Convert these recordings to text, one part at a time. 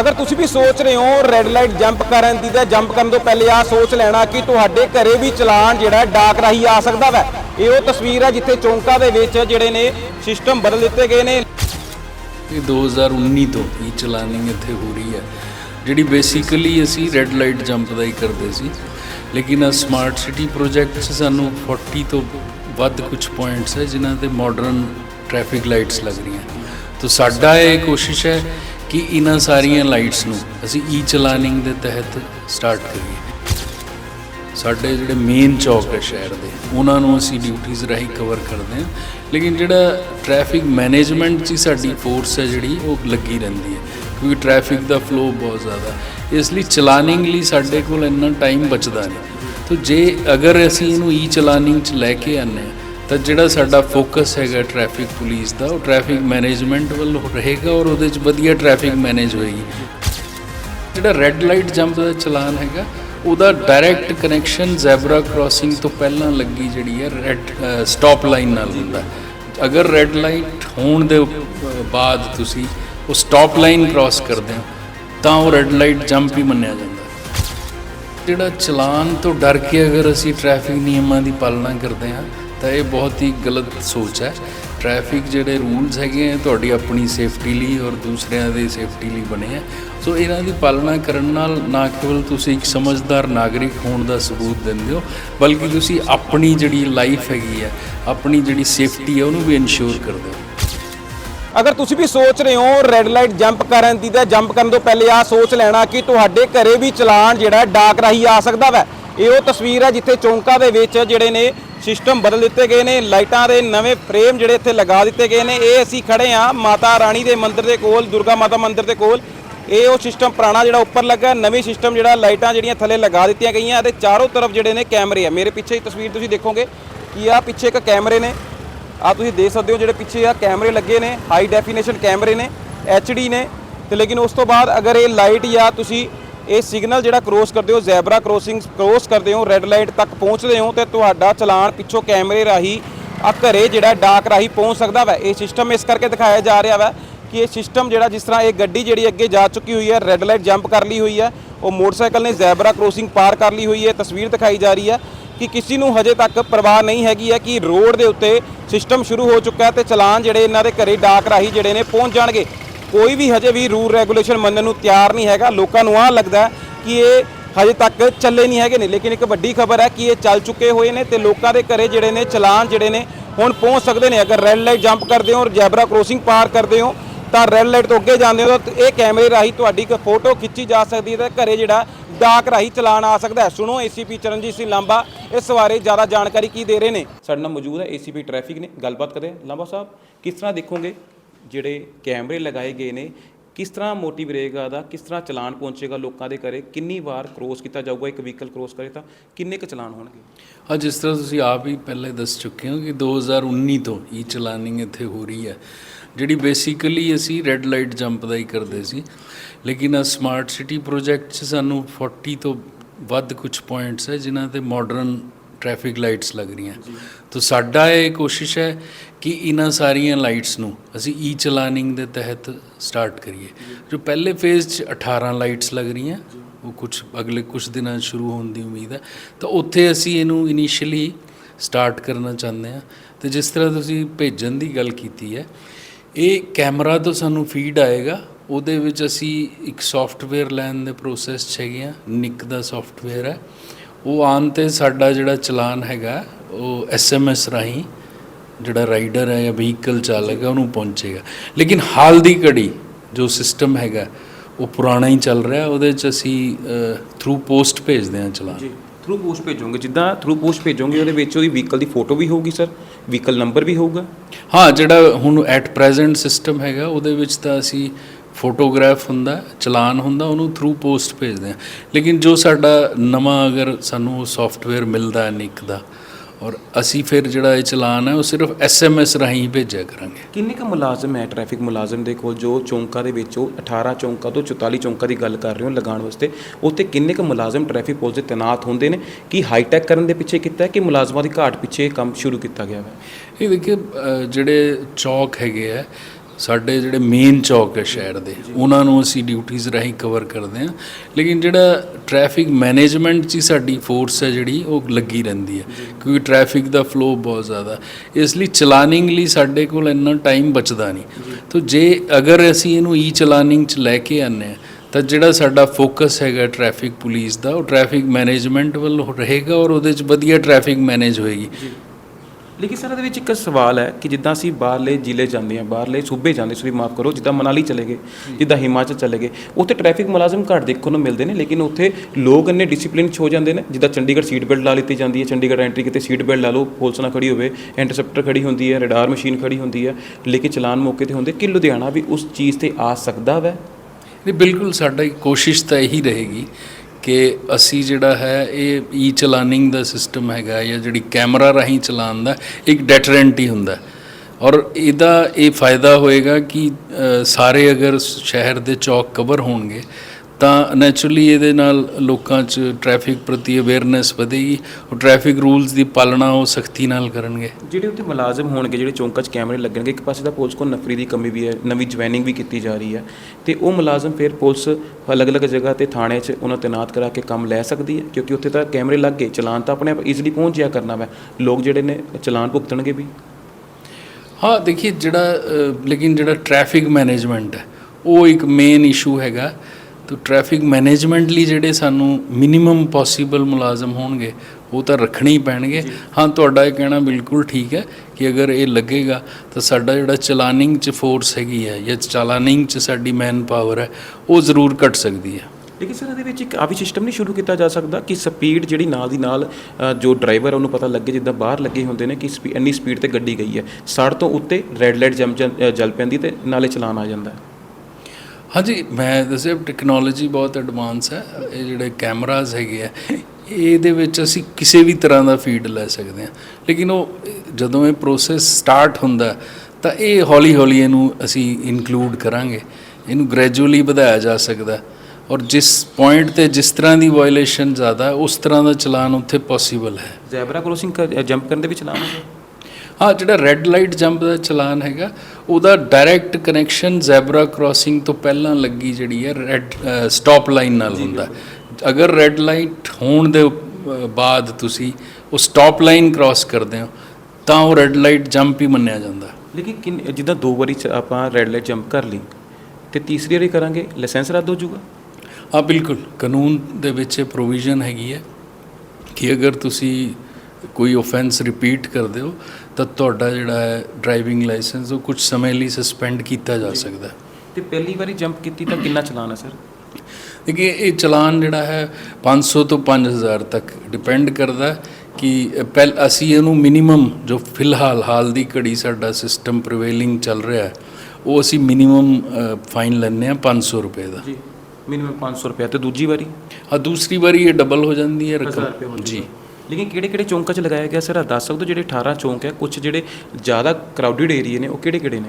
ਅਗਰ ਤੁਸੀਂ ਵੀ ਸੋਚ ਰਹੇ ਹੋ ਰੈੱਡ ਲਾਈਟ ਜੰਪ ਕਰਨ ਦੀ, ਤਾਂ ਜੰਪ ਕਰਨ ਤੋਂ ਪਹਿਲੇ ਆ ਸੋਚ ਲੈਣਾ ਕਿ ਤੁਹਾਡੇ ਘਰੇ ਵੀ ਚਲਾਨ ਜਿਹੜਾ ਡਾਕ ਰਾਹੀਂ ਆ ਸਕਦਾ ਵੈ। ਇਹ ਉਹ ਤਸਵੀਰ ਹੈ ਜਿੱਥੇ ਚੌਂਕਾਂ ਦੇ ਵਿੱਚ ਜਿਹੜੇ ਨੇ ਸਿਸਟਮ ਬਦਲ ਦਿੱਤੇ ਗਏ ਨੇ। ਇਹ 2019 ਤੋਂ ਹੀ ਚਲਾਨਿੰਗ ਇੱਥੇ ਹੋ ਰਹੀ ਹੈ, ਜਿਹੜੀ ਬੇਸਿਕਲੀ ਅਸੀਂ ਰੈੱਡ ਲਾਈਟ ਜੰਪ ਦਾ ਹੀ ਕਰਦੇ ਸੀ। ਲੇਕਿਨ ਆ ਸਮਾਰਟ ਸਿਟੀ ਪ੍ਰੋਜੈਕਟ 'ਚ ਸਾਨੂੰ 40 ਤੋਂ ਵੱਧ ਕੁਝ ਪੁਆਇੰਟਸ ਹੈ, ਜਿਨ੍ਹਾਂ ਤੇ ਮਾਡਰਨ ਟ੍ਰੈਫਿਕ ਲਾਈਟਸ ਲੱਗ ਰਹੀਆਂ। ਤਾਂ ਸਾਡਾ ਇਹ ਕੋਸ਼ਿਸ਼ ਹੈ ਕਿ ਇਹਨਾਂ ਸਾਰੀਆਂ ਲਾਈਟਸ ਨੂੰ ਅਸੀਂ ਈ ਚਲਾਨਿੰਗ ਦੇ ਤਹਿਤ ਸਟਾਰਟ ਕਰੀਏ। ਸਾਡੇ ਜਿਹੜੇ ਮੇਨ ਚੌਕ ਹੈ ਸ਼ਹਿਰ ਦੇ, ਉਹਨਾਂ ਨੂੰ ਅਸੀਂ ਡਿਊਟੀਆਂ ਰਾਹੀਂ ਕਵਰ ਕਰਦੇ ਹਾਂ। ਲੇਕਿਨ ਜਿਹੜਾ ਟ੍ਰੈਫਿਕ ਮੈਨੇਜਮੈਂਟ 'ਚ ਹੀ ਸਾਡੀ ਫੋਰਸ ਹੈ ਜਿਹੜੀ, ਉਹ ਲੱਗੀ ਰਹਿੰਦੀ ਹੈ। ਕਿਉਂਕਿ ਟ੍ਰੈਫਿਕ ਦਾ ਫਲੋ ਬਹੁਤ ਜ਼ਿਆਦਾ ਇਸ ਲਈ ਚਲਾਨਿੰਗ ਲਈ ਸਾਡੇ ਕੋਲ ਇੰਨਾ ਟਾਈਮ ਬਚਦਾ ਨਹੀਂ। ਤਾਂ ਜੇ ਅਗਰ ਅਸੀਂ ਇਹਨੂੰ ਈ ਚਲਾਨਿੰਗ 'ਚ ਲੈ ਕੇ ਆਨੇ ਹਾਂ ਤਾਂ ਜਿਹੜਾ ਸਾਡਾ ਫੋਕਸ ਹੈਗਾ ਟ੍ਰੈਫਿਕ ਪੁਲਿਸ ਦਾ, ਉਹ ਟ੍ਰੈਫਿਕ ਮੈਨੇਜਮੈਂਟ ਵੱਲ ਰਹੇਗਾ ਔਰ ਉਹਦੇ 'ਚ ਵਧੀਆ ਟ੍ਰੈਫਿਕ ਮੈਨੇਜ ਹੋਏਗੀ। ਜਿਹੜਾ ਰੈੱਡ ਲਾਈਟ ਜੰਪ ਦਾ ਚਲਾਨ ਹੈਗਾ, ਉਹਦਾ ਡਾਇਰੈਕਟ ਕਨੈਕਸ਼ਨ ਜ਼ੈਬਰਾ ਕ੍ਰਾਸਿੰਗ ਤੋਂ ਪਹਿਲਾਂ ਲੱਗੀ ਜਿਹੜੀ ਹੈ ਰੈੱਡ ਸਟਾਪ ਲਾਈਨ ਨਾਲ ਹੁੰਦਾ। ਅਗਰ ਰੈੱਡ ਲਾਈਟ ਹੋਣ ਦੇ ਬਾਅਦ ਤੁਸੀਂ ਉਹ ਸਟਾਪ ਲਾਈਨ ਕ੍ਰਾਸ ਕਰਦੇ ਹੋ, ਤਾਂ ਉਹ ਰੈੱਡ ਲਾਈਟ ਜੰਪ ਹੀ ਮੰਨਿਆ ਜਾਂਦਾ। ਜਿਹੜਾ ਚਲਾਨ ਤੋਂ ਡਰ ਕੇ ਅਗਰ ਅਸੀਂ ਟ੍ਰੈਫਿਕ ਨਿਯਮਾਂ ਦੀ ਪਾਲਣਾ ਕਰਦੇ ਹਾਂ ਤਾਂ ਇਹ ਬਹੁਤ ਹੀ ਗਲਤ ਸੋਚ ਹੈ। ਟ੍ਰੈਫਿਕ ਜਿਹੜੇ ਰੂਲਸ ਹੈਗੇ ਆ ਤੁਹਾਡੀ ਆਪਣੀ ਸੇਫਟੀ ਲਈ ਔਰ ਦੂਸਰਿਆਂ ਦੀ ਸੇਫਟੀ ਲਈ ਬਣੇ ਆ। ਸੋ ਇਹਨਾਂ ਦੀ ਪਾਲਣਾ ਕਰਨ ਨਾਲ ਨਾ ਕੇਵਲ ਤੁਸੀਂ ਇੱਕ ਸਮਝਦਾਰ ਨਾਗਰਿਕ ਹੋਣ ਦਾ ਸਬੂਤ ਦਿੰਦੇ ਹੋ, ਬਲਕਿ ਤੁਸੀਂ ਆਪਣੀ ਜਿਹੜੀ ਲਾਈਫ ਹੈਗੀ ਹੈ ਆਪਣੀ ਜਿਹੜੀ ਸੇਫਟੀ ਹੈ ਉਹਨੂੰ ਵੀ ਇਨਸ਼ੋਰ ਕਰਦੇ ਹੋ। ਅਗਰ ਤੁਸੀਂ ਵੀ ਸੋਚ ਰਹੇ ਹੋ ਰੈੱਡ ਲਾਈਟ ਜੰਪ ਕਰਨ ਦੀ, ਤਾਂ ਜੰਪ ਕਰਨ ਤੋਂ ਪਹਿਲੇ ਆ ਸੋਚ ਲੈਣਾ ਕਿ ਤੁਹਾਡੇ ਘਰੇ ਵੀ ਚਲਾਨ ਜਿਹੜਾ ਡਾਕ ਰਾਹੀਂ ਆ ਸਕਦਾ ਵੈ। ਇਹ ਉਹ ਤਸਵੀਰ ਹੈ ਜਿੱਥੇ ਚੌਂਕਾਂ ਦੇ ਵਿੱਚ ਜਿਹੜੇ ਨੇ ਸਿਸਟਮ ਬਦਲ ਦਿੱਤੇ ਗਏ ਨੇ, ਲਾਈਟਾਂ ਦੇ ਨਵੇਂ ਫਰੇਮ ਜਿਹੜੇ ਇੱਥੇ ਲਗਾ ਦਿੱਤੇ ਗਏ ਨੇ। ਇਹ ਅਸੀਂ ਖੜੇ ਆ ਮਾਤਾ ਰਾਣੀ ਦੇ ਮੰਦਿਰ ਦੇ ਕੋਲ, ਦੁਰਗਾ ਮਾਤਾ ਮੰਦਿਰ ਦੇ ਕੋਲ। ਇਹ ਉਹ ਸਿਸਟਮ ਪੁਰਾਣਾ ਜਿਹੜਾ ਉੱਪਰ ਲੱਗਾ, ਨਵੀਂ ਸਿਸਟਮ ਜਿਹੜਾ ਲਾਈਟਾਂ ਜਿਹੜੀਆਂ ਥੱਲੇ ਲਗਾ ਦਿੱਤੀਆਂ ਗਈਆਂ। ਅਤੇ ਚਾਰੋਂ ਤਰਫ ਜਿਹੜੇ ਨੇ ਕੈਮਰੇ ਆ। ਮੇਰੇ ਪਿੱਛੇ ਹੀ ਤਸਵੀਰ ਤੁਸੀਂ ਦੇਖੋਗੇ ਕਿ ਆ ਪਿੱਛੇ ਇੱਕ ਕੈਮਰੇ ਨੇ। ਆ ਤੁਸੀਂ ਦੇਖ ਸਕਦੇ ਹੋ ਜਿਹੜੇ ਪਿੱਛੇ ਆ ਕੈਮਰੇ ਲੱਗੇ ਨੇ। ਹਾਈ ਡੈਫੀਨੇਸ਼ਨ ਕੈਮਰੇ ਨੇ ਡੀ ਨੇ। ਤੇ ਲੇਕਿਨ ਉਸ ਤੋਂ ਬਾਅਦ ਅਗਰ ਇਹ ਲਾਈਟ ਜਾਂ ਤੁਸੀਂ ਇਹ ਸਿਗਨਲ ਜਿਹੜਾ ਕ੍ਰੋਸ ਕਰਦੇ ਹੋ ਜ਼ੈਬਰਾ ਕ੍ਰੋਸਿੰਗ ਕ੍ਰੋਸ ਕਰਦੇ ਹੋ ਰੈੱਡ ਲਾਈਟ ਤੱਕ ਪਹੁੰਚਦੇ ਹੋ ਤੇ ਤੁਹਾਡਾ ਚਲਾਨ ਪਿੱਛੋਂ ਕੈਮਰੇ ਰਾਹੀਂ ਆ ਘਰੇ ਜਿਹੜਾ ਡਾਕ ਰਾਹੀਂ ਪਹੁੰਚ ਸਕਦਾ ਵਾ। ਇਹ ਸਿਸਟਮ ਇਸ ਕਰਕੇ ਦਿਖਾਇਆ ਜਾ ਰਿਹਾ ਵਾ ਕਿ ਇਹ ਸਿਸਟਮ ਜਿਹੜਾ ਜਿਸ ਤਰ੍ਹਾਂ ਇਹ ਗੱਡੀ ਜਿਹੜੀ ਅੱਗੇ ਜਾ ਚੁੱਕੀ ਹੋਈ ਹੈ ਰੈੱਡ ਲਾਈਟ ਜੰਪ ਕਰ ਲਈ ਹੋਈ ਹੈ, ਉਹ ਮੋਟਰਸਾਈਕਲ ਨੇ ਜ਼ੈਬਰਾ ਕ੍ਰੋਸਿੰਗ ਪਾਰ ਕਰ ਲਈ ਹੋਈ ਹੈ। ਤਸਵੀਰ ਦਿਖਾਈ ਜਾ ਰਹੀ ਹੈ ਕਿ ਕਿਸੇ ਨੂੰ ਹਜੇ ਤੱਕ ਪਰਵਾਹ ਨਹੀਂ ਹੈਗੀ ਹੈ ਕਿ ਰੋਡ ਦੇ ਉੱਤੇ ਸਿਸਟਮ ਸ਼ੁਰੂ ਹੋ ਚੁੱਕਾ ਹੈ ਤੇ ਚਲਾਨ ਜਿਹੜੇ ਇਹਨਾਂ ਦੇ ਘਰੇ ਡਾਕ ਰਾਹੀਂ ਜਿਹੜੇ ਨੇ ਪਹੁੰਚ ਜਾਣਗੇ। ਕੋਈ ਵੀ ਹਜੇ ਵੀ ਰੂਲ ਰੈਗੂਲੇਸ਼ਨ ਮੰਨਣ ਨੂੰ ਤਿਆਰ ਨਹੀਂ ਹੈਗਾ। ਲੋਕਾਂ ਨੂੰ ਆ ਲੱਗਦਾ ਕਿ ਇਹ ਹਜੇ ਤੱਕ ਚੱਲੇ ਨਹੀਂ ਹੈਗੇ ਨੇ। ਲੇਕਿਨ ਇੱਕ ਵੱਡੀ ਖਬਰ ਹੈ ਕਿ ਇਹ ਚੱਲ ਚੁੱਕੇ ਹੋਏ ਨੇ ਤੇ ਲੋਕਾਂ ਦੇ ਘਰੇ ਜਿਹੜੇ ਨੇ, ਚਲਾਨ ਜਿਹੜੇ ਨੇ, ਹੁਣ ਪਹੁੰਚ ਸਕਦੇ ਨੇ। ਅਗਰ ਰੈੱਡ ਲਾਈਟ ਜੰਪ ਕਰਦੇ ਹੋ ਔਰ ਜੈਬਰਾ ਕ੍ਰੋਸਿੰਗ ਪਾਰ ਕਰਦੇ ਹੋ, ਤਾਂ ਰੈੱਡ ਲਾਈਟ ਤੋਂ ਅੱਗੇ ਜਾਂਦੇ ਹੋ ਤਾਂ ਇਹ ਕੈਮਰੇ ਰਾਹੀਂ ਤੁਹਾਡੀ ਇੱਕ ਫੋਟੋ ਖਿੱਚੀ ਜਾ ਸਕਦੀ ਹੈ ਤੇ ਘਰੇ ਜਿਹੜਾ ਡਾਕ ਰਾਹੀਂ ਚਲਾਨ ਆ ਸਕਦਾ ਹੈ। ਸੁਣੋ ਏਸੀਪੀ ਚਰਨਜੀਤ ਸਿੰਘ ਲਾਂਬਾ, ਇਸ ਬਾਰੇ ਜ਼ਿਆਦਾ ਜਾਣਕਾਰੀ ਕੀ ਦੇ ਰਹੇ ਨੇ? ਸਾਡੇ ਨਾਲ ਮੌਜੂਦ ਹੈ ਏਸੀਪੀ ਟ੍ਰੈਫਿਕ ਨੇ। ਗੱਲਬਾਤ ਕਰਦੇ ਹਾਂ। ਲਾਂਬਾ ਸਾਹਿਬ, ਕਿਸ ਤਰ੍ਹਾਂ ਦੇਖੋਗੇ? ਜਿਹੜੇ ਕੈਮਰੇ ਲਗਾਏ ਗਏ ਨੇ, ਕਿਸ ਤਰ੍ਹਾਂ ਮੋਟਿਵ ਰਹੇਗਾ ਦਾ, ਕਿਸ ਤਰ੍ਹਾਂ ਚਲਾਨ ਪਹੁੰਚੇਗਾ ਲੋਕਾਂ ਦੇ ਘਰੇ, ਕਿੰਨੀ ਵਾਰ ਕ੍ਰੋਸ ਕੀਤਾ ਜਾਊਗਾ, ਇੱਕ ਵਹੀਕਲ ਕ੍ਰੋਸ ਕਰੇ ਤਾਂ ਕਿੰਨੇ ਕੁ ਚਲਾਨ ਹੋਣਗੇ? ਹਾਂ, ਜਿਸ ਤਰ੍ਹਾਂ ਤੁਸੀਂ ਆਪ ਹੀ ਪਹਿਲੇ ਦੱਸ ਚੁੱਕੇ ਹੋ ਕਿ 2019 ਤੋਂ ਹੀ ਚਲਾਨਿੰਗ ਇੱਥੇ ਹੋ ਰਹੀ ਹੈ, ਜਿਹੜੀ ਬੇਸਿਕਲੀ ਅਸੀਂ ਰੈੱਡ ਲਾਈਟ ਜੰਪ ਦਾ ਹੀ ਕਰਦੇ ਸੀ, ਲੇਕਿਨ ਆ ਸਮਾਰਟ ਸਿਟੀ ਪ੍ਰੋਜੈਕਟ 'ਚ ਸਾਨੂੰ 40 ਤੋਂ ਵੱਧ ਕੁਝ ਪੁਆਇੰਟਸ ਹੈ, ਜਿਨ੍ਹਾਂ ਤੇ ਮਾਡਰਨ ਟ੍ਰੈਫਿਕ ਲਾਈਟਸ ਲੱਗ ਰਹੀਆਂ। ਤਾਂ ਸਾਡਾ ਇਹ ਕੋਸ਼ਿਸ਼ ਹੈ ਕਿ ਇਹਨਾਂ ਸਾਰੀਆਂ ਲਾਈਟਸ ਨੂੰ ਅਸੀਂ ਈ ਚਲਾਨਿੰਗ ਦੇ ਤਹਿਤ ਸਟਾਰਟ ਕਰੀਏ। ਜੋ ਪਹਿਲੇ ਫੇਜ਼ 'ਚ 18 ਲਾਈਟਸ ਲੱਗ ਰਹੀਆਂ, ਉਹ ਕੁਝ ਅਗਲੇ ਕੁਝ ਦਿਨਾਂ ਸ਼ੁਰੂ ਹੋਣ ਦੀ ਉਮੀਦ ਹੈ। ਤਾਂ ਉੱਥੇ ਅਸੀਂ ਇਹਨੂੰ ਇਨੀਸ਼ੀਅਲੀ ਸਟਾਰਟ ਕਰਨਾ ਚਾਹੁੰਦੇ ਹਾਂ। ਤੇ ਜਿਸ ਤਰ੍ਹਾਂ ਤੁਸੀਂ ਭੇਜਣ ਦੀ ਗੱਲ ਕੀਤੀ ਹੈ, ਇਹ ਕੈਮਰਾ ਤੋਂ ਸਾਨੂੰ ਫੀਡ ਆਏਗਾ। ਉਹਦੇ ਵਿੱਚ ਅਸੀਂ ਇੱਕ ਸੌਫਟਵੇਅਰ ਲੈਣ ਦੇ ਪ੍ਰੋਸੈਸ 'ਚ ਹੈਗੇ ਆ ਨਿਕ ਦਾ ਸੌਫਟਵੇਅਰ ਹੈ। ਉਹ ਆਉਣ ਤੇ ਸਾਡਾ ਜਿਹੜਾ ਚਲਾਨ ਹੈਗਾ ਉਹ ਐਸਐਮਐਸ ਰਾਹੀਂ ਜਿਹੜਾ ਰਾਈਡਰ ਹੈ ਜਾਂ ਵਹੀਕਲ ਚਾਲਕ ਹੈ ਉਹਨੂੰ ਪਹੁੰਚੇਗਾ। ਲੇਕਿਨ ਹਾਲ ਦੀ ਘੜੀ ਜੋ ਸਿਸਟਮ ਹੈਗਾ ਉਹ ਪੁਰਾਣਾ ਹੀ ਚੱਲ ਰਿਹਾ ਉਹਦੇ 'ਚ ਅਸੀਂ ਥਰੂ ਪੋਸਟ ਭੇਜਦੇ ਹਾਂ ਚਲਾਨ। ਜੀ ਥਰੂ ਪੋਸਟ ਭੇਜੋਗੇ ਜਿੱਦਾਂ ਥਰੂ ਪੋਸਟ ਭੇਜੋਗੇ ਉਹਦੇ ਵਿੱਚ ਉਹਦੀ ਵਹੀਕਲ ਦੀ ਫੋਟੋ ਵੀ ਹੋਊਗੀ ਸਰ ਵਹੀਕਲ ਨੰਬਰ ਵੀ ਹੋਊਗਾ? ਹਾਂ ਜਿਹੜਾ ਹੁਣ ਐਟ ਪ੍ਰੈਜ਼ੈਂਟ ਸਿਸਟਮ ਹੈਗਾ ਉਹਦੇ ਵਿੱਚ ਤਾਂ ਅਸੀਂ ਫੋਟੋਗ੍ਰਾਫ ਹੁੰਦਾ ਚਲਾਨ ਹੁੰਦਾ ਉਹਨੂੰ ਥਰੂ ਪੋਸਟ ਭੇਜਦੇ ਹਾਂ। ਲੇਕਿਨ ਜੋ ਸਾਡਾ ਨਵਾਂ ਅਗਰ ਸਾਨੂੰ ਸੌਫਟਵੇਅਰ ਮਿਲਦਾ ਹੈ ਨਿਕ ਦਾ ਔਰ ਅਸੀਂ ਫਿਰ ਜਿਹੜਾ ਇਹ ਚਲਾਨ ਹੈ ਉਹ ਸਿਰਫ ਐਸਐਮਐਸ ਰਾਹੀਂ ਭੇਜਿਆ ਕਰਾਂਗੇ। ਕਿੰਨੇ ਕੁ ਮੁਲਾਜ਼ਮ ਹੈ ਟ੍ਰੈਫਿਕ ਮੁਲਾਜ਼ਮ ਦੇ ਕੋਲ ਜੋ ਚੌਂਕਾਂ ਦੇ ਵਿੱਚੋਂ 18 ਚੌਂਕਾਂ ਤੋਂ 44 ਚੌਂਕਾਂ ਦੀ ਗੱਲ ਕਰ ਰਹੇ ਹੋ ਲਗਾਉਣ ਵਾਸਤੇ ਉੱਥੇ ਕਿੰਨੇ ਕੁ ਮੁਲਾਜ਼ਮ ਟ੍ਰੈਫਿਕ ਪੁਲਿਸ ਦੇ ਤੈਨਾਤ ਹੁੰਦੇ ਨੇ? ਕੀ ਹਾਈਟੈਕ ਕਰਨ ਦੇ ਪਿੱਛੇ ਕੀਤਾ ਹੈ ਕਿ ਮੁਲਾਜ਼ਮਾਂ ਦੀ ਘਾਟ ਪਿੱਛੇ ਇਹ ਕੰਮ ਸ਼ੁਰੂ ਕੀਤਾ ਗਿਆ ਹੈ? ਇਹ ਦੇਖਿਏ ਅ, ਜਿਹੜੇ ਚੌਕ ਹੈਗੇ ਆ ਸਾਡੇ ਜਿਹੜੇ ਮੇਨ ਚੌਕ ਹੈ ਸ਼ਹਿਰ ਦੇ, ਉਹਨਾਂ ਨੂੰ ਅਸੀਂ ਡਿਊਟੀਆਂ ਰਾਹੀਂ ਕਵਰ ਕਰਦੇ ਹਾਂ। ਲੇਕਿਨ ਜਿਹੜਾ ਟ੍ਰੈਫਿਕ ਮੈਨੇਜਮੈਂਟ 'ਚ ਹੀ ਸਾਡੀ ਫੋਰਸ ਹੈ ਜਿਹੜੀ, ਉਹ ਲੱਗੀ ਰਹਿੰਦੀ ਹੈ। ਕਿਉਂਕਿ ਟ੍ਰੈਫਿਕ ਦਾ ਫਲੋ ਬਹੁਤ ਜ਼ਿਆਦਾ ਇਸ ਲਈ ਚਲਾਨਿੰਗ ਲਈ ਸਾਡੇ ਕੋਲ ਇੰਨਾ ਟਾਈਮ ਬਚਦਾ ਨਹੀਂ। ਤਾਂ ਜੇ ਅਗਰ ਅਸੀਂ ਇਹਨੂੰ ਈ ਚਲਾਨਿੰਗ 'ਚ ਲੈ ਕੇ ਆਨੇ ਹਾਂ, ਤਾਂ ਜਿਹੜਾ ਸਾਡਾ ਫੋਕਸ ਹੈਗਾ ਟ੍ਰੈਫਿਕ ਪੁਲਿਸ ਦਾ, ਉਹ ਟ੍ਰੈਫਿਕ ਮੈਨੇਜਮੈਂਟ ਵੱਲ ਰਹੇਗਾ ਔਰ ਉਹਦੇ 'ਚ ਵਧੀਆ ਟ੍ਰੈਫਿਕ ਮੈਨੇਜ ਹੋਏਗੀ। ਲੇਕਿਨ ਸਰ ਇਹਦੇ ਵਿੱਚ ਇੱਕ ਸਵਾਲ ਹੈ ਕਿ ਜਿੱਦਾਂ ਅਸੀਂ ਬਾਹਰਲੇ ਜ਼ਿਲ੍ਹੇ ਜਾਂਦੇ ਹਾਂ ਬਾਹਰਲੇ ਸੂਬੇ ਜਾਂਦੇ ਸੋਰੀ ਮਾਫ ਕਰੋ ਜਿੱਦਾਂ ਮਨਾਲੀ ਚਲੇ ਗਏ ਜਿੱਦਾਂ ਹਿਮਾਚਲ ਚਲੇ ਗਏ ਉੱਥੇ ਟ੍ਰੈਫਿਕ ਮੁਲਾਜ਼ਮ ਘੱਟ ਦੇਖਣ ਨੂੰ ਮਿਲਦੇ ਨੇ ਲੇਕਿਨ ਉੱਥੇ ਲੋਕ ਇੰਨੇ ਡਿਸਪਲਿਨ 'ਚ ਹੋ ਜਾਂਦੇ ਨੇ ਜਿੱਦਾਂ ਚੰਡੀਗੜ੍ਹ ਸੀਟ ਬੈਲਟ ਲਾ ਲਿੱਤੀ ਜਾਂਦੀ ਹੈ ਚੰਡੀਗੜ੍ਹ ਐਂਟਰੀ ਕਿਤੇ ਸੀਟ ਬੈਲਟ ਲਾ ਲਓ ਪੁਲਿਸ ਨਾਲ ਖੜੀ ਹੋਵੇ ਇੰਟਰਸੈਪਟਰ ਖੜੀ ਹੁੰਦੀ ਹੈ ਰਡਾਰ ਮਸ਼ੀਨ ਖੜੀ ਹੁੰਦੀ ਹੈ ਲੇਕਿਨ ਚਲਾਨ ਮੌਕੇ ਤੇ ਹੁੰਦੇ ਕਿ ਲੁਧਿਆਣਾ ਵੀ ਉਸ ਚੀਜ਼ ਤੇ ਆ ਸਕਦਾ ਵੈ? ਨਹੀਂ ਬਿਲਕੁਲ ਸਾਡਾ ਕੋਸ਼ਿਸ਼ ਤਾਂ ਇਹੀ ਰਹੇਗੀ ਕਿ ਅਸੀਂ ਜਿਹੜਾ ਹੈ, ਇਹ ਈ ਚਲਾਨਿੰਗ ਦਾ ਸਿਸਟਮ ਹੈਗਾ ਜਾਂ ਜਿਹੜੀ ਕੈਮਰਾ ਰਾਹੀਂ ਚਲਾਉਣ ਦਾ ਇੱਕ ਡੈਟਰੈਂਟ ਹੀ ਹੁੰਦਾ। ਔਰ ਇਹਦਾ ਇਹ ਫਾਇਦਾ ਹੋਏਗਾ ਕਿ ਸਾਰੇ ਅਗਰ ਸ਼ਹਿਰ ਦੇ ਚੌਕ ਕਵਰ ਹੋਣਗੇ ਤਾਂ ਨੈਚੁਰਲੀ ਇਹਦੇ ਨਾਲ ਲੋਕਾਂ 'ਚ ਟ੍ਰੈਫਿਕ ਪ੍ਰਤੀ ਅਵੇਅਰਨੈਸ ਵਧੇਗੀ ਉਹ ਟ੍ਰੈਫਿਕ ਰੂਲਸ ਦੀ ਪਾਲਣਾ ਉਹ ਸਖਤੀ ਨਾਲ ਕਰਨਗੇ। ਜਿਹੜੇ ਉੱਥੇ ਮੁਲਾਜ਼ਮ ਹੋਣਗੇ ਜਿਹੜੇ ਚੌਂਕਾਂ 'ਚ ਕੈਮਰੇ ਲੱਗਣਗੇ ਇੱਕ ਪਾਸੇ ਤਾਂ ਪੁਲਿਸ ਕੋਲ ਨਫਰੀ ਦੀ ਕਮੀ ਵੀ ਹੈ ਨਵੀਂ ਜੁਆਇਨਿੰਗ ਵੀ ਕੀਤੀ ਜਾ ਰਹੀ ਹੈ। ਤੇ ਉਹ ਮੁਲਾਜ਼ਮ ਫਿਰ ਪੁਲਿਸ ਅਲੱਗ-ਅਲੱਗ ਜਗ੍ਹਾ ਤੇ ਥਾਣੇ 'ਚ ਉਹਨਾਂ ਤੈਨਾਤ ਕਰਾ ਕੇ ਕੰਮ ਲੈ ਸਕਦੀ ਹੈ ਕਿਉਂਕਿ ਉੱਥੇ ਤਾਂ ਕੈਮਰੇ ਲੱਗ ਗਏ ਚਲਾਨ ਤਾਂ ਆਪਣੇ ਆਪ ਈਜ਼ੀਲੀ ਪਹੁੰਚ ਜਿਆ ਕਰਨਾ ਵਾ। ਲੋਕ ਜਿਹੜੇ ਨੇ ਚਲਾਨ ਭੁਗਤਣਗੇ ਵੀ। ਹਾਂ ਦੇਖਿਏ ਜਿਹੜਾ ਲੇਕਿਨ ਜਿਹੜਾ ਟ੍ਰੈਫਿਕ ਮੈਨੇਜਮੈਂਟ ਹੈ ਉਹ ਇੱਕ ਮੇਨ ਇਸ਼ੂ ਹੈਗਾ। ਤਾਂ ਟ੍ਰੈਫਿਕ ਮੈਨੇਜਮੈਂਟ ਲਈ ਜਿਹੜੇ ਸਾਨੂੰ ਮਿਨੀਮਮ ਪੋਸੀਬਲ ਮੁਲਾਜ਼ਮ ਹੋਣਗੇ ਉਹ ਤਾਂ ਰੱਖਣੇ ਹੀ ਪੈਣਗੇ। ਹਾਂ ਤੁਹਾਡਾ ਇਹ ਕਹਿਣਾ ਬਿਲਕੁਲ ਠੀਕ ਹੈ ਕਿ ਅਗਰ ਇਹ ਲੱਗੇਗਾ ਤਾਂ ਸਾਡਾ ਜਿਹੜਾ ਚਲਾਨਿੰਗ ਚ ਫੋਰਸ ਹੈਗੀ ਹੈ ਜਾਂ ਚਲਾਨਿੰਗ ਚ ਸਾਡੀ ਮੈਨ ਪਾਵਰ ਹੈ ਉਹ ਜ਼ਰੂਰ ਘਟ ਸਕਦੀ ਹੈ। ਲੇਕਿਨ ਸਰ ਇਹਦੇ ਵਿੱਚ ਇੱਕ ਆ ਵੀ ਸਿਸਟਮ ਨਹੀਂ ਸ਼ੁਰੂ ਕੀਤਾ ਜਾ ਸਕਦਾ ਕਿ ਸਪੀਡ ਜਿਹੜੀ ਨਾਲ ਦੀ ਨਾਲ ਜੋ ਡਰਾਈਵਰ ਉਹਨੂੰ ਪਤਾ ਲੱਗੇ ਜਿੱਦਾਂ ਬਾਹਰ ਲੱਗੇ ਹੁੰਦੇ ਨੇ ਕਿ ਇੰਨੀ ਸਪੀਡ ਤੇ ਗੱਡੀ ਗਈ ਹੈ। ਸੜ ਤੋਂ ਉੱਤੇ ਰੈੱਡ ਲਾਈਟ ਜੰਮ ਜਲ- ਪੈਂਦੀ ਤੇ ਨਾਲੇ ਚਲਾਨ ਆ ਜਾਂਦਾ ਹੈ। ਹਾਂਜੀ, ਮੈਂ ਦੱਸਿਆ ਟੈਕਨੋਲੋਜੀ ਬਹੁਤ ਐਡਵਾਂਸ ਹੈ। ਇਹ ਜਿਹੜੇ ਕੈਮਰਾਜ਼ ਹੈਗੇ ਆ, ਇਹਦੇ ਵਿੱਚ ਅਸੀਂ ਕਿਸੇ ਵੀ ਤਰ੍ਹਾਂ ਦਾ ਫੀਡ ਲੈ ਸਕਦੇ ਹਾਂ। ਲੇਕਿਨ ਉਹ, ਜਦੋਂ ਇਹ ਪ੍ਰੋਸੈਸ ਸਟਾਰਟ ਹੁੰਦਾ, ਤਾਂ ਇਹ ਹੌਲੀ ਹੌਲੀ ਇਹਨੂੰ ਅਸੀਂ ਇਨਕਲੂਡ ਕਰਾਂਗੇ। ਇਹਨੂੰ ਗ੍ਰੈਜੂਅਲੀ ਵਧਾਇਆ ਜਾ ਸਕਦਾ ਔਰ ਜਿਸ ਪੁਆਇੰਟ ਤੇ ਜਿਸ ਤਰ੍ਹਾਂ ਦੀ ਵਾਇਓਲੇਸ਼ਨ ਜ਼ਿਆਦਾ, ਉਸ ਤਰ੍ਹਾਂ ਦਾ ਚਲਾਨ ਉੱਥੇ ਪੋਸੀਬਲ ਹੈ। ਜ਼ੈਬਰਾ ਕ੍ਰੋਸਿੰਗ ਜੰਪ ਕਰਨ ਦੇ ਵੀ ਚਲਾਨ ਹੋਵੇ ਹਾਂ ਜਿਹੜਾ ਰੈੱਡ ਲਾਈਟ ਜੰਪ ਦਾ ਚਲਾਨ ਹੈਗਾ ਉਹਦਾ ਡਾਇਰੈਕਟ ਕਨੈਕਸ਼ਨ ਜ਼ੈਬਰਾ ਕ੍ਰਾਸਿੰਗ ਤੋਂ ਪਹਿਲਾਂ ਲੱਗੀ ਜਿਹੜੀ ਹੈ ਰੈੱਡ ਸਟਾਪ ਲਾਈਨ ਨਾਲ ਹੁੰਦਾ। ਅਗਰ ਰੈੱਡ ਲਾਈਟ ਹੋਣ ਦੇ ਬਾਅਦ ਤੁਸੀਂ ਉਹ ਸਟਾਪ ਲਾਈਨ ਕ੍ਰਾਸ ਕਰਦੇ ਹੋ ਤਾਂ ਉਹ ਰੈੱਡ ਲਾਈਟ ਜੰਪ ਹੀ ਮੰਨਿਆ ਜਾਂਦਾ। ਲੇਕਿਨ ਕਿੰਨ- ਜਿੱਦਾਂ ਦੋ ਵਾਰੀ ਆਪਾਂ ਰੈੱਡ ਲਾਈਟ ਜੰਪ ਕਰ ਲਈ ਤੇ ਤੀਸਰੀ ਵਾਰੀ ਕਰਾਂਗੇ ਲਾਇਸੈਂਸ ਰੱਦ ਹੋ ਜਾਊਗਾ? ਹਾਂ ਬਿਲਕੁਲ। ਕਾਨੂੰਨ ਦੇ ਵਿੱਚ ਇਹ ਪ੍ਰੋਵੀਜ਼ਨ ਹੈਗੀ ਹੈ ਕਿ ਅਗਰ ਤੁਸੀਂ ਕੋਈ ਆਫੈਂਸ ਰਿਪੀਟ ਕਰਦੇ ਹੋ ਤਾਂ ਤੁਹਾਡਾ ਜਿਹੜਾ ਹੈ ਡਰਾਈਵਿੰਗ ਲਾਇਸੈਂਸ ਉਹ ਕੁਝ ਸਮੇਂ ਲਈ ਸਸਪੈਂਡ ਕੀਤਾ ਜਾ ਸਕਦਾ ਹੈ। ਤੇ ਪਹਿਲੀ ਵਾਰੀ ਜੰਪ ਕੀਤੀ ਤਾਂ ਕਿੰਨਾ ਚਲਾਨ ਹੈ ਸਰ ਦੇਖिए ਇਹ ਚਲਾਨ ਜਿਹੜਾ ਹੈ 500 ਤੋਂ 5000 ਤੱਕ ਡਿਪੈਂਡ ਕਰਦਾ ਕਿ ਪਹਿਲ ਅਸੀਂ ਇਹਨੂੰ ਮਿਨੀਮਮ ਜੋ ਫਿਲਹਾਲ ਹਾਲ ਦੀ ਘੜੀ ਸਾਡਾ ਸਿਸਟਮ ਪ੍ਰੀਵੇਲਿੰਗ ਚੱਲ ਰਿਹਾ ਹੈ ਉਹ ਅਸੀਂ ਮਿਨੀਮਮ ਫਾਈਨ ਲੈਂਦੇ ਹਾਂ 500 ਰੁਪਏ ਦਾ। ਜੀ ਮਿਨੀਮਮ 500 ਰੁਪਏ। ਤੇ ਦੂਜੀ ਵਾਰੀ? ਆ ਦੂਸਰੀ ਵਾਰੀ ਇਹ ਡਬਲ ਹੋ ਜਾਂਦੀ ਹੈ 1000 ਰੁਪਏ ਰਕਮ। ਜੀ। ਲੇਕਿਨ ਕਿਹੜੇ ਕਿਹੜੇ ਚੌਂਕਾਂ 'ਚ ਲਗਾਇਆ ਗਿਆ ਸਰ? ਦੱਸ ਸਕਦੇ ਜਿਹੜੇ 18 ਚੌਂਕ ਹੈ ਕੁਝ ਜਿਹੜੇ ਜ਼ਿਆਦਾ ਕਰਾਊਡਡ ਏਰੀਏ ਨੇ ਉਹ ਕਿਹੜੇ ਕਿਹੜੇ ਨੇ?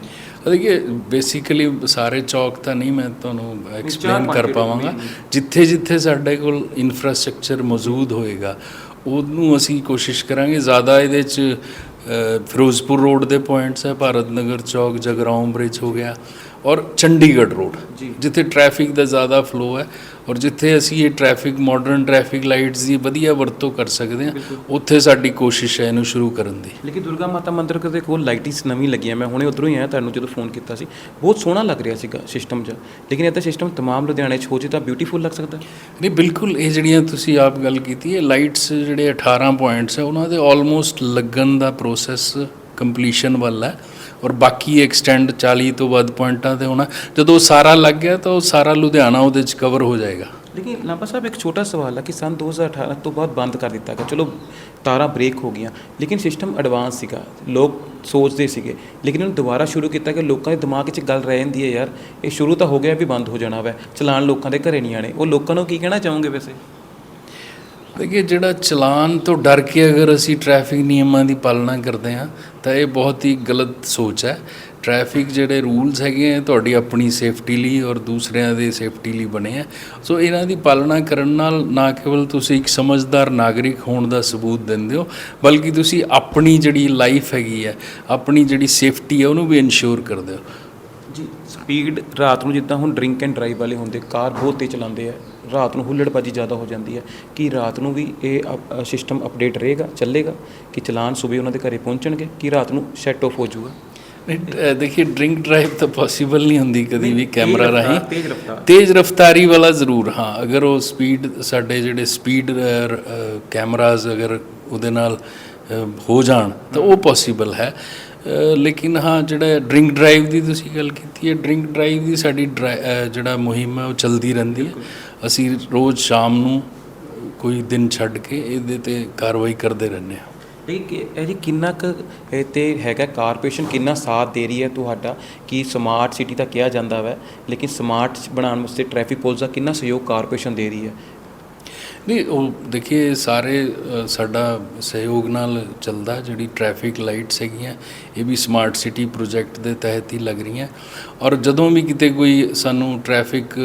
ਦੇਖिए ਬੇਸਿਕਲੀ ਸਾਰੇ ਚੌਕ ਤਾਂ ਨਹੀਂ ਮੈਂ ਤੁਹਾਨੂੰ ਐਕਸਪਲੇਨ ਕਰ ਪਾਵਾਂਗਾ। ਜਿੱਥੇ ਜਿੱਥੇ ਸਾਡੇ ਕੋਲ ਇਨਫਰਾਸਟ੍ਰਕਚਰ ਮੌਜੂਦ ਹੋਏਗਾ ਉਹਨੂੰ ਅਸੀਂ ਕੋਸ਼ਿਸ਼ ਕਰਾਂਗੇ। ਜ਼ਿਆਦਾ ਇਹਦੇ ਚ ਫਿਰੋਜ਼ਪੁਰ ਰੋਡ ਦੇ ਪੁਆਇੰਟਸ ਹੈ ਭਾਰਤ ਨਗਰ ਚੌਕ ਜਗਰਾਉਂ ਬ੍ਰਿਜ ਹੋ ਗਿਆ। ਔਰ ਚੰਡੀਗੜ੍ਹ ਰੋਡ। ਜਿੱਥੇ ਟ੍ਰੈਫਿਕ ਦਾ ਜ਼ਿਆਦਾ ਫਲੋ ਹੈ ਔਰ ਜਿੱਥੇ ਅਸੀਂ ਇਹ ਟ੍ਰੈਫਿਕ ਮਾਡਰਨ ਟ੍ਰੈਫਿਕ ਲਾਈਟਸ ਦੀ ਵਧੀਆ ਵਰਤੋਂ ਕਰ ਸਕਦੇ ਹਾਂ ਉੱਥੇ ਸਾਡੀ ਕੋਸ਼ਿਸ਼ ਹੈ ਇਹਨੂੰ ਸ਼ੁਰੂ ਕਰਨ ਦੀ। ਲੇਕਿਨ ਦੁਰਗਾ ਮਾਤਾ ਮੰਦਿਰ ਦੇ ਕੋਲ ਲਾਈਟਿੰਗਸ ਨਵੀਂ ਲੱਗੀਆਂ ਮੈਂ ਹੁਣੇ ਉਧਰੋਂ ਹੀ ਆਇਆ ਤੁਹਾਨੂੰ ਜਦੋਂ ਫੋਨ ਕੀਤਾ ਸੀ। ਬਹੁਤ ਸੋਹਣਾ ਲੱਗ ਰਿਹਾ ਸੀਗਾ ਸਿਸਟਮ 'ਚ। ਲੇਕਿਨ ਇਹਦਾ ਸਿਸਟਮ ਤਮਾਮ ਲੁਧਿਆਣੇ 'ਚ ਹੋ ਜੇ ਤਾਂ ਬਿਊਟੀਫੁਲ ਲੱਗ ਸਕਦਾ। ਨਹੀਂ ਬਿਲਕੁਲ ਇਹ ਜਿਹੜੀਆਂ ਤੁਸੀਂ ਆਪ ਗੱਲ ਕੀਤੀ ਹੈ ਲਾਈਟਸ ਜਿਹੜੇ 18 ਪੁਆਇੰਟਸ ਹੈ ਉਹਨਾਂ ਦੇ ਆਲਮੋਸਟ ਲੱਗਣ ਦਾ ਪ੍ਰੋਸੈਸ ਕੰਪਲੀਸ਼ਨ ਵੱਲ ਹੈ। ਔਰ ਬਾਕੀ ਐਕਸਟੈਂਡ 40 ਤੋਂ ਵੱਧ ਪੁਆਇੰਟਾਂ ਤੇ ਹੋਣਾ, ਜਦੋਂ ਉਹ ਸਾਰਾ ਲੱਗ ਗਿਆ ਤਾਂ ਉਹ ਸਾਰਾ ਲੁਧਿਆਣਾ ਉਹਦੇ ਚ ਕਵਰ ਹੋ ਜਾਏਗਾ। ਲੇਕਿਨ ਲਾਂਬਾ ਸਾਹਿਬ, ਇੱਕ ਛੋਟਾ ਸਵਾਲ ਹੈ ਕਿ ਸਨ 2018 ਤੋਂ ਬਾਅਦ ਬੰਦ ਕਰ ਦਿੱਤਾ ਗਿਆ। ਚਲੋ, ਤਾਰਾਂ ਬ੍ਰੇਕ ਹੋ ਗਈਆਂ, ਲੇਕਿਨ ਸਿਸਟਮ ਐਡਵਾਂਸ ਸੀਗਾ। ਲੋਕ ਸੋਚਦੇ ਸੀਗੇ, ਲੇਕਿਨ ਉਹਨੂੰ ਦੁਬਾਰਾ ਸ਼ੁਰੂ ਕੀਤਾ ਕਿ ਲੋਕਾਂ ਦੇ ਦਿਮਾਗ 'ਚ ਗੱਲ ਰਹਿ ਜਾਂਦੀ ਹੈ ਯਾਰ, ਇਹ ਸ਼ੁਰੂ ਤਾਂ ਹੋ ਗਿਆ ਵੀ ਬੰਦ ਹੋ ਜਾਣਾ ਵੈ, ਚਲਾਨ ਲੋਕਾਂ ਦੇ ਘਰੇ ਨਹੀਂ ਆਣੇ ਉਹ ਲੋਕਾਂ ਨੂੰ ਕੀ ਕਹਿਣਾ ਚਾਹੋਗੇ ਵੈਸੇ? ਦੇਖਿਏ, ਜਿਹੜਾ ਚਲਾਨ ਤੋਂ ਡਰ ਕੇ ਅਗਰ ਅਸੀਂ ਟ੍ਰੈਫਿਕ ਨਿਯਮਾਂ ਦੀ ਪਾਲਣਾ ਕਰਦੇ ਹਾਂ, ਤਾਂ ਇਹ ਬਹੁਤ ਹੀ ਗਲਤ ਸੋਚ ਹੈ। ਟ੍ਰੈਫਿਕ ਜਿਹੜੇ ਰੂਲਸ ਹੈਗੇ ਆ ਤੁਹਾਡੀ ਆਪਣੀ ਸੇਫਟੀ ਲਈ ਔਰ ਦੂਸਰਿਆਂ ਦੇ ਸੇਫਟੀ ਲਈ ਬਣੇ ਆ। ਸੋ ਇਹਨਾਂ ਦੀ ਪਾਲਣਾ ਕਰਨ ਨਾਲ ਨਾ ਕੇਵਲ ਤੁਸੀਂ ਇੱਕ ਸਮਝਦਾਰ ਨਾਗਰਿਕ ਹੋਣ ਦਾ ਸਬੂਤ ਦਿੰਦੇ ਹੋ, ਬਲਕਿ ਤੁਸੀਂ ਆਪਣੀ ਜਿਹੜੀ ਲਾਈਫ ਹੈਗੀ ਹੈ, ਆਪਣੀ ਜਿਹੜੀ ਸੇਫਟੀ ਹੈ, ਉਹਨੂੰ ਵੀ ਇਨਸ਼ੋਰ ਕਰਦੇ ਹੋ। ਸਪੀਡ ਰਾਤ ਨੂੰ ਜਿੱਦਾਂ ਹੁਣ ਡਰਿੰਕ ਐਂਡ ਡਰਾਈਵ ਵਾਲੇ ਹੁੰਦੇ, ਕਾਰ ਬਹੁਤ ਤੇਜ਼ ਚਲਾਉਂਦੇ ਆ। ਰਾਤ ਨੂੰ ਹੁੱਲੜਬਾਜੀ ਜ਼ਿਆਦਾ ਹੋ ਜਾਂਦੀ ਹੈ ਕੀ ਰਾਤ ਨੂੰ ਵੀ ਇਹ ਸਿਸਟਮ ਅਪਡੇਟ ਰਹੇਗਾ ਚੱਲੇਗਾ? ਕਿ ਚਲਾਨ ਸਵੇਰ ਉਹਨਾਂ ਦੇ ਘਰੇ ਪਹੁੰਚਣਗੇ? ਕਿ ਰਾਤ ਨੂੰ ਸੈੱਟ ਆਫ ਹੋ ਜਾਊਗਾ? ਦੇਖिए ਡਰਿੰਕ ਡਰਾਈਵ ਤਾਂ ਪੋਸੀਬਲ ਨਹੀਂ ਹੁੰਦੀ ਕਦੀ ਵੀ ਕੈਮਰਾ ਰਾਹੀਂ। ਤੇਜ਼ ਰਫ਼ਤਾਰ। ਵਾਲਾ ਜ਼ਰੂਰ ਹਾਂ ਅਗਰ ਉਹ ਸਪੀਡ ਸਾਡੇ ਜਿਹੜੇ ਸਪੀਡ ਕੈਮਰਾਜ਼ ਅਗਰ ਉਹਦੇ ਨਾਲ ਹੋ ਜਾਣ ਤਾਂ ਉਹ ਪੋਸੀਬਲ ਹੈ। ਲੇਕਿਨ ਹਾਂ ਜਿਹੜਾ ਡਰਿੰਕ ਡਰਾਈਵ ਦੀ ਤੁਸੀਂ ਗੱਲ ਕੀਤੀ ਹੈ ਡਰਿੰਕ ਡਰਾਈਵ ਦੀ ਸਾਡੀ ਜਿਹੜਾ ਮੁਹਿੰਮ ਹੈ ਉਹ ਚੱਲਦੀ ਰਹਿੰਦੀ ਹੈ। ਅਸੀਂ ਰੋਜ਼ ਸ਼ਾਮ ਨੂੰ ਕੋਈ ਦਿਨ ਛੱਡ ਕੇ ਇਹਦੇ ਤੇ ਕਾਰਵਾਈ ਕਰਦੇ ਰਹਿੰਦੇ ਹਾਂ। ਇਹ ਕਿ ਇਹ ਜੀ ਕਿੰਨਾ ਕੁ ਇਹ ਤੇ ਹੈਗਾ ਕਾਰਪੋਰੇਸ਼ਨ ਕਿੰਨਾ ਸਾਥ ਦੇ ਰਹੀ ਹੈ ਤੁਹਾਡਾ? ਕਿ ਸਮਾਰਟ ਸਿਟੀ ਤਾਂ ਕਿਹਾ ਜਾਂਦਾ ਵੈ ਲੇਕਿਨ ਸਮਾਰਟ ਬਣਾਉਣ ਵਾਸਤੇ ਟ੍ਰੈਫਿਕ ਪੁਲਿਸ ਦਾ ਕਿੰਨਾ ਸਹਿਯੋਗ ਕਾਰਪੋਰੇਸ਼ਨ ਦੇ ਰਹੀ ਹੈ? ਨਹੀਂ ਉਹ ਦੇਖੀਏ ਸਾਰੇ ਅ, ਸਾਡਾ ਸਹਿਯੋਗ ਨਾਲ ਚੱਲਦਾ ਜਿਹੜੀ ਟ੍ਰੈਫਿਕ ਲਾਈਟਸ ਹੈਗੀਆਂ ਇਹ ਵੀ ਸਮਾਰਟ ਸਿਟੀ ਪ੍ਰੋਜੈਕਟ ਦੇ ਤਹਿਤ ਹੀ ਲੱਗ ਰਹੀਆਂ। ਔਰ ਜਦੋਂ ਵੀ ਕਿਤੇ ਕੋਈ ਸਾਨੂੰ ਟ੍ਰੈਫਿਕ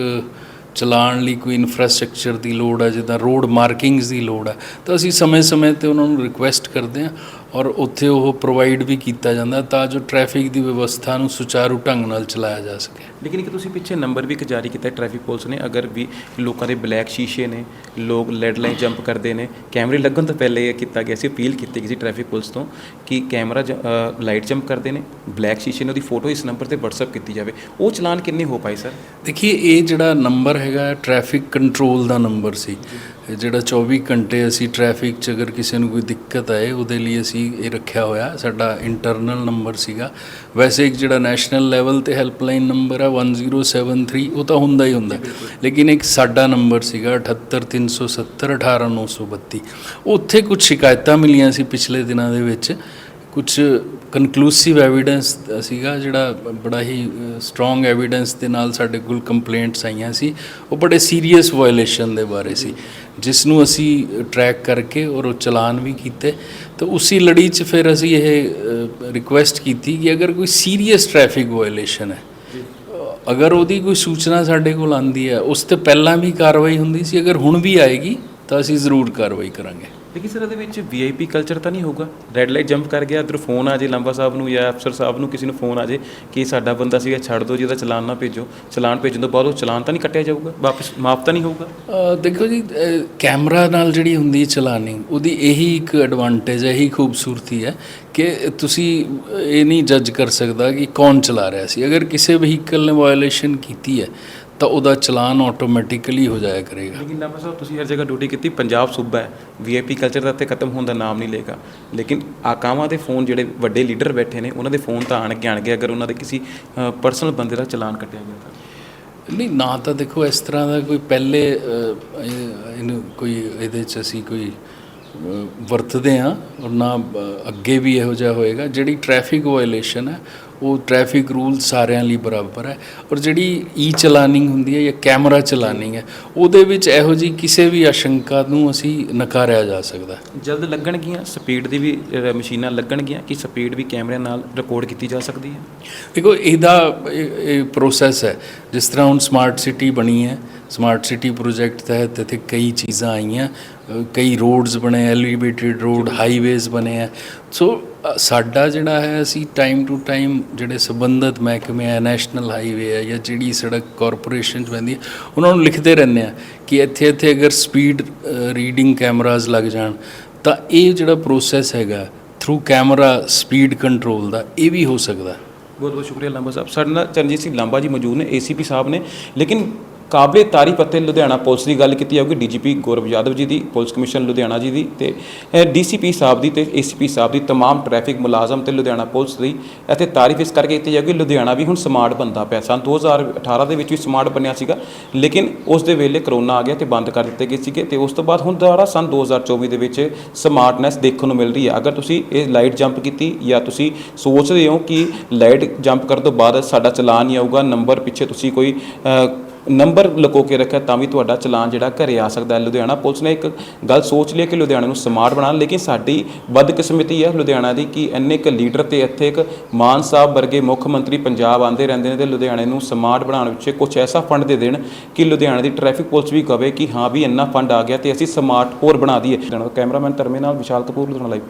ਚਲਾਉਣ ਲਈ ਕੋਈ ਇਨਫਰਾਸਟ੍ਰਕਚਰ ਦੀ ਲੋੜ ਹੈ ਜਿੱਦਾਂ ਰੋਡ ਮਾਰਕਿੰਗਸ ਦੀ ਲੋੜ ਹੈ ਤਾਂ ਅਸੀਂ ਸਮੇਂ-ਸਮੇਂ ਤੇ ਉਹਨਾਂ ਨੂੰ ਰਿਕੁਐਸਟ ਕਰਦੇ ਹਾਂ। ਔਰ ਉੱਥੇ ਉਹ ਪ੍ਰੋਵਾਈਡ ਵੀ ਕੀਤਾ ਜਾਂਦਾ ਤਾਂ ਜੋ ਟ੍ਰੈਫਿਕ ਦੀ ਵਿਵਸਥਾ ਨੂੰ ਸੁਚਾਰੂ ਢੰਗ ਨਾਲ ਚਲਾਇਆ ਜਾ ਸਕੇ। ਲੇਕਿਨ ਇੱਕ ਤੁਸੀਂ ਪਿੱਛੇ ਨੰਬਰ ਵੀ ਇੱਕ ਜਾਰੀ ਕੀਤਾ ਟ੍ਰੈਫਿਕ ਪੁਲਿਸ ਨੇ। ਅਗਰ ਵੀ ਲੋਕਾਂ ਦੇ ਬਲੈਕ ਸ਼ੀਸ਼ੇ ਨੇ ਲੋਕ ਲੈਡ ਲਾਈਨ ਜੰਪ ਕਰਦੇ ਨੇ ਕੈਮਰੇ ਲੱਗਣ ਤੋਂ ਪਹਿਲੇ ਇਹ ਕੀਤਾ ਗਿਆ ਸੀ ਅਪੀਲ ਕੀਤੀ ਗਈ ਸੀ ਟ੍ਰੈਫਿਕ ਪੁਲਿਸ ਤੋਂ ਕਿ ਕੈਮਰਾ ਲਾਈਟ ਜੰਪ ਕਰਦੇ ਨੇ ਬਲੈਕ ਸ਼ੀਸ਼ੇ ਨੇ ਉਹਦੀ ਫੋਟੋ ਇਸ ਨੰਬਰ ਤੇ WhatsApp ਕੀਤੀ ਜਾਵੇ। ਉਹ ਚਲਾਨ ਕਿੰਨੇ ਹੋ ਪਾਏ ਸਰ ਦੇਖੀਏ ਇਹ ਜਿਹੜਾ ਨੰਬਰ ਹੈਗਾ ਟ੍ਰੈਫਿਕ ਕੰਟਰੋਲ ਦਾ ਨੰਬਰ ਸੀ। ਇਹ ਜਿਹੜਾ 24 ਘੰਟੇ ਅਸੀਂ ਟ੍ਰੈਫਿਕ 'ਚ ਅਗਰ ਕਿਸੇ ਨੂੰ ਕੋਈ ਦਿੱਕਤ ਆਏ, ਉਹਦੇ ਲਈ ਅਸੀਂ ਇਹ ਰੱਖਿਆ ਹੋਇਆ, ਸਾਡਾ ਇੰਟਰਨਲ ਨੰਬਰ ਸੀਗਾ। ਵੈਸੇ ਇੱਕ ਜਿਹੜਾ ਨੈਸ਼ਨਲ ਲੈਵਲ ਤੇ ਹੈਲਪਲਾਈਨ ਨੰਬਰ ਹੈ 1073 ਉਹ ਤਾਂ ਹੁੰਦਾ ਹੀ ਹੁੰਦਾ। ਲੇਕਿਨ ਇੱਕ ਸਾਡਾ ਨੰਬਰ ਸੀਗਾ 78370 18932 ਉੱਥੇ ਕੁਝ ਸ਼ਿਕਾਇਤਾਂ ਮਿਲੀਆਂ ਸੀ ਪਿਛਲੇ ਦਿਨਾਂ ਦੇ ਵਿੱਚ ਕੁਝ ਕਨਕਲੂਸਿਵ ਐਵੀਡੈਂਸ ਸੀਗਾ ਜਿਹੜਾ ਬੜਾ ਹੀ ਸਟਰੋਂਗ ਐਵੀਡੈਂਸ ਦੇ ਨਾਲ ਸਾਡੇ ਕੋਲ ਕੰਪਲੇਂਟਸ ਆਈਆਂ ਸੀ। ਉਹ ਬੜੇ ਸੀਰੀਅਸ ਵਾਇਓਲੇਸ਼ਨ ਦੇ ਬਾਰੇ ਸੀ। ਜਿਸ ਨੂੰ ਅਸੀਂ ਟਰੈਕ ਕਰਕੇ ਔਰ ਉਹ ਚਲਾਨ ਵੀ ਕੀਤੇ। ਤਾਂ ਉਸੇ ਲੜੀ 'ਚ ਫਿਰ ਅਸੀਂ ਇਹ ਰਿਕੁਐਸਟ ਕੀਤੀ ਕਿ ਅਗਰ ਕੋਈ ਸੀਰੀਅਸ ਟ੍ਰੈਫਿਕ ਵਾਇਓਲੇਸ਼ਨ ਹੈ ਅਗਰ ਉਹਦੀ ਕੋਈ ਸੂਚਨਾ ਸਾਡੇ ਕੋਲ ਆਂਦੀ ਹੈ ਉਸ ਤੇ ਪਹਿਲਾਂ ਵੀ ਕਾਰਵਾਈ ਹੁੰਦੀ ਸੀ। ਅਗਰ ਹੁਣ ਵੀ ਆਏਗੀ ਤਾਂ ਅਸੀਂ ਜ਼ਰੂਰ ਕਾਰਵਾਈ ਕਰਾਂਗੇ। ਲੇਕਿਨ ਸਰ ਇਹਦੇ ਵਿੱਚ ਵੀਆਈਪੀ ਕਲਚਰ ਤਾਂ ਨਹੀਂ ਹੋਊਗਾ? ਰੈੱਡ ਲਾਈਟ ਜੰਪ ਕਰ ਗਿਆ, ਇਧਰ ਫੋਨ ਆ ਜੇ ਲੰਬਾ ਸਾਹਿਬ ਨੂੰ ਜਾਂ ਅਫਸਰ ਸਾਹਿਬ ਨੂੰ ਕਿਸੇ ਨੂੰ ਫੋਨ ਆ ਜੇ ਕਿ ਸਾਡਾ ਬੰਦਾ ਸੀਗਾ, ਛੱਡ ਦਿਓ ਜਿਹਦਾ ਚਲਾਨ ਨਾ ਭੇਜੋ। ਚਲਾਨ ਭੇਜਣ ਤੋਂ ਬਾਅਦ ਉਹ ਚਲਾਨ ਤਾਂ ਨਹੀਂ ਕੱਟਿਆ ਜਾਊਗਾ? ਵਾਪਸ ਮਾਫ ਤਾਂ ਨਹੀਂ ਹੋਊਗਾ? ਦੇਖੋ ਜੀ ਕੈਮਰਾ ਨਾਲ ਜਿਹੜੀ ਹੁੰਦੀ ਚਲਾਨਿੰਗ ਉਹਦੀ ਇਹੀ ਇੱਕ ਐਡਵਾਂਟੇਜ ਹੈ, ਇਹੀ ਖੂਬਸੂਰਤੀ ਹੈ ਕਿ ਤੁਸੀਂ ਇਹ ਨਹੀਂ ਜੱਜ ਕਰ ਸਕਦਾ ਕਿ ਕੌਣ ਚਲਾ ਰਿਹਾ ਸੀ। ਅਗਰ ਕਿਸੇ ਵਹੀਕਲ ਨੇ ਵਾਇਓਲੇਸ਼ਨ ਕੀਤੀ ਹੈ ਤਾਂ ਉਹਦਾ ਚਲਾਨ ਆਟੋਮੈਟਿਕਲੀ ਹੋ ਜਾਇਆ ਕਰੇਗਾ। ਲੇਕਿਨ ਲੰਬਾ ਸਾਹਿਬ ਤੁਸੀਂ ਹਰ ਜਗ੍ਹਾ ਡਿਊਟੀ ਕੀਤੀ ਪੰਜਾਬ ਸੂਬਾ ਹੈ। ਵੀਆਈਪੀ ਕਲਚਰ ਦਾ ਤੇ ਖਤਮ ਹੋਣ ਦਾ ਨਾਮ ਨਹੀਂ ਲੇਗਾ ਲੇਕਿਨ ਆਕਾਵਾਂ ਦੇ ਫੋਨ ਜਿਹੜੇ ਵੱਡੇ ਲੀਡਰ ਬੈਠੇ ਨੇ ਉਹਨਾਂ ਦੇ ਫੋਨ ਤਾਂ ਆਣਗੇ ਆਣਗੇ ਅਗਰ ਉਹਨਾਂ ਦੇ ਕਿਸੇ ਪਰਸਨਲ ਬੰਦੇ ਦਾ ਚਲਾਨ ਕੱਟਿਆ ਗਿਆ ਤਾਂ। ਨਹੀਂ ਨਾ ਤਾਂ ਦੇਖੋ ਇਸ ਤਰ੍ਹਾਂ ਦਾ ਕੋਈ ਪਹਿਲੇ ਇਹਨੂੰ ਕੋਈ ਇਹਦੇ 'ਚ ਅਸੀਂ ਕੋਈ ਵਰਤਦੇ ਆ ਔਰ ਨਾ ਅੱਗੇ ਵੀ ਇਹੋ ਜਿਹਾ ਹੋਏਗਾ। ਜਿਹੜੀ ਟ੍ਰੈਫਿਕ ਵਾਇਓਲੇਸ਼ਨ ਹੈ ਉਹ ਟ੍ਰੈਫਿਕ ਰੂਲ ਸਾਰਿਆਂ ਲਈ ਬਰਾਬਰ ਹੈ ਔਰ ਜਿਹੜੀ ਈ ਚਲਾਨਿੰਗ ਹੁੰਦੀ ਹੈ ਜਾਂ ਕੈਮਰਾ ਚਲਾਨਿੰਗ ਹੈ ਉਹਦੇ ਵਿੱਚ ਇਹੋ ਜੀ ਕਿਸੇ ਵੀ ਆਸ਼ੰਕਾ ਨੂੰ ਅਸੀਂ ਨਕਾਰਿਆ ਜਾ ਸਕਦਾ ਜਲਦ ਲੱਗਣਗੀਆਂ? ਸਪੀਡ ਦੀ ਵੀ ਅ, ਮਸ਼ੀਨਾਂ ਲੱਗਣਗੀਆਂ ਕਿ ਸਪੀਡ ਵੀ ਕੈਮਰਿਆਂ ਨਾਲ ਰਿਕਾਰਡ ਕੀਤੀ ਜਾ ਸਕਦੀ ਹੈ? ਦੇਖੋ ਇਹਦਾ ਇਹ- ਪ੍ਰੋਸੈਸ ਹੈ। ਜਿਸ ਤਰ੍ਹਾਂ ਹੁਣ ਸਮਾਰਟ ਸਿਟੀ ਬਣੀ ਹੈ ਸਮਾਰਟ ਸਿਟੀ ਪ੍ਰੋਜੈਕਟ ਤਹਿਤ ਇੱਥੇ ਕਈ ਚੀਜ਼ਾਂ ਆਈਆਂ ਅ, ਕਈ ਰੋਡਸ ਬਣੇ ਐਲੀਵੇਟਿਡ ਰੋਡ ਹਾਈਵੇਜ਼ ਬਣੇ ਆ ਸੋ ਸਾਡਾ ਜਿਹੜਾ ਹੈ, ਅਸੀਂ ਟਾਈਮ ਟੂ ਟਾਈਮ ਜਿਹੜੇ ਸੰਬੰਧਿਤ ਮਹਿਕਮੇ ਆ ਨੈਸ਼ਨਲ ਹਾਈਵੇ ਹੈ ਜਾਂ ਜਿਹੜੀ ਸੜਕ ਕਾਰਪੋਰੇਸ਼ਨ ਚ ਪੈਂਦੀ ਹੈ ਉਹਨਾਂ ਨੂੰ ਲਿਖਦੇ ਰਹਿੰਦੇ ਆ ਕਿ ਇੱਥੇ ਇੱਥੇ ਅਗਰ ਸਪੀਡ ਰੀਡਿੰਗ ਕੈਮਰਾਜ਼ ਲੱਗ ਜਾਣ, ਤਾਂ ਇਹ ਜਿਹੜਾ ਪ੍ਰੋਸੈਸ ਹੈਗਾ ਥਰੂ ਕੈਮਰਾ ਸਪੀਡ ਕੰਟਰੋਲ ਦਾ, ਇਹ ਵੀ ਹੋ ਸਕਦਾ। ਬਹੁਤ ਬਹੁਤ ਸ਼ੁਕਰੀਆ ਲਾਂਬਾ ਸਾਹਿਬ। ਸਾਡੇ ਨਾਲ ਚਰਨਜੀਤ ਸਿੰਘ ਲਾਂਬਾ ਜੀ ਮੌਜੂਦ ਨੇ ਏਸੀਪੀ ਸਾਹਿਬ ਨੇ, ਲੇਕਿਨ ਕਾਬਲੇ ਤਾਰੀਫ ਅਤੇ ਲੁਧਿਆਣਾ ਪੁਲਿਸ ਦੀ ਗੱਲ ਕੀਤੀ ਜਾਊਗੀ ਡੀਜੀਪੀ ਗੌਰਵ ਯਾਦਵ ਜੀ ਦੀ ਪੁਲਿਸ ਕਮਿਸ਼ਨ ਲੁਧਿਆਣਾ ਜੀ ਦੀ ਤੇ ਡੀਸੀਪੀ ਸਾਹਿਬ ਦੀ ਤੇ ਏਸੀਪੀ ਸਾਹਿਬ ਦੀ तमाम ਟ੍ਰੈਫਿਕ ਮੁਲਾਜ਼ਮ ਤੇ ਲੁਧਿਆਣਾ ਪੁਲਿਸ ਦੀ ਅਤੇ ਤਾਰੀਫ ਇਸ ਕਰਕੇ ਕੀਤੀ ਜਾਊਗੀ ਲੁਧਿਆਣਾ ਵੀ ਹੁਣ ਸਮਾਰਟ ਬੰਦਾ ਪਿਆ ਸਨ 2018 ਦੇ ਵਿੱਚ ਵੀ ਸਮਾਰਟ ਬਣਿਆ ਸੀਗਾ ਲੇਕਿਨ ਉਸ ਦੇ ਵੇਲੇ ਕਰੋਨਾ ਆ ਗਿਆ ਤੇ ਬੰਦ ਕਰ ਦਿੱਤੇ ਗਏ ਸੀਗੇ ਤੇ ਉਸ ਤੋਂ ਬਾਅਦ ਹੁਣ ਦੁਬਾਰਾ ਸਨ 2024 ਦੇ ਵਿੱਚ ਸਮਾਰਟਨੈਸ ਦੇਖਣ ਨੂੰ ਮਿਲ ਰਹੀ ਹੈ ਅਗਰ ਤੁਸੀਂ ਇਹ ਲਾਈਟ ਜੰਪ ਕੀਤੀ ਜਾਂ ਤੁਸੀਂ ਸੋਚਦੇ ਹੋ ਕਿ ਲਾਈਟ ਜੰਪ ਕਰਨ ਤੋਂ ਬਾਅਦ ਸਾਡਾ ਚਲਾਨ ਨਹੀਂ ਆਊਗਾ ਨੰਬਰ ਪਿੱਛੇ ਤੁਸੀਂ ਕੋਈ ਅ, ਨੰਬਰ ਲੁਕੋ ਕੇ ਰੱਖਿਆ ਤਾਂ ਵੀ ਤੁਹਾਡਾ ਚਲਾਨ ਜਿਹੜਾ ਘਰੇ ਆ ਸਕਦਾ ਹੈ। ਲੁਧਿਆਣਾ ਪੁਲਿਸ ਨੇ ਇੱਕ ਗੱਲ ਸੋਚ ਲਈ ਕਿ ਲੁਧਿਆਣਾ ਨੂੰ ਸਮਾਰਟ ਬਣਾਉਣ, ਲੇਕਿਨ ਸਾਡੀ ਬਦਕਿਸਮਤੀ ਹੈ ਲੁਧਿਆਣਾ ਦੀ ਕਿ ਇੰਨੇ ਕੁ ਲੀਡਰ ਤੇ ਇੱਥੇ ਇੱਕ ਮਾਨ ਸਾਹਿਬ ਵਰਗੇ ਮੁੱਖ ਮੰਤਰੀ ਪੰਜਾਬ ਆਂਦੇ ਰਹਿੰਦੇ ਨੇ ਤੇ ਲੁਧਿਆਣੇ ਨੂੰ ਸਮਾਰਟ ਬਣਾਉਣ ਵਿੱਚ ਕੁਝ ਐਸਾ ਫੰਡ ਦੇ ਦੇਣ ਕਿ ਲੁਧਿਆਣਾ ਦੀ ਟ੍ਰੈਫਿਕ ਪੁਲਿਸ ਵੀ ਕਵੇ ਕਿ ਹਾਂ ਵੀ ਇੰਨਾ ਫੰਡ ਆ ਗਿਆ ਤੇ ਅਸੀਂ ਸਮਾਰਟ ਹੋਰ ਬਣਾ ਦਈਏ। ਕੈਮਰਾਮੈਨ ਧਰਮੇ ਨਾਲ ਵਿਸ਼ਾਲ ਕਪੂਰ, ਲੁਧਿਆਣਾ ਲਾਈਵ।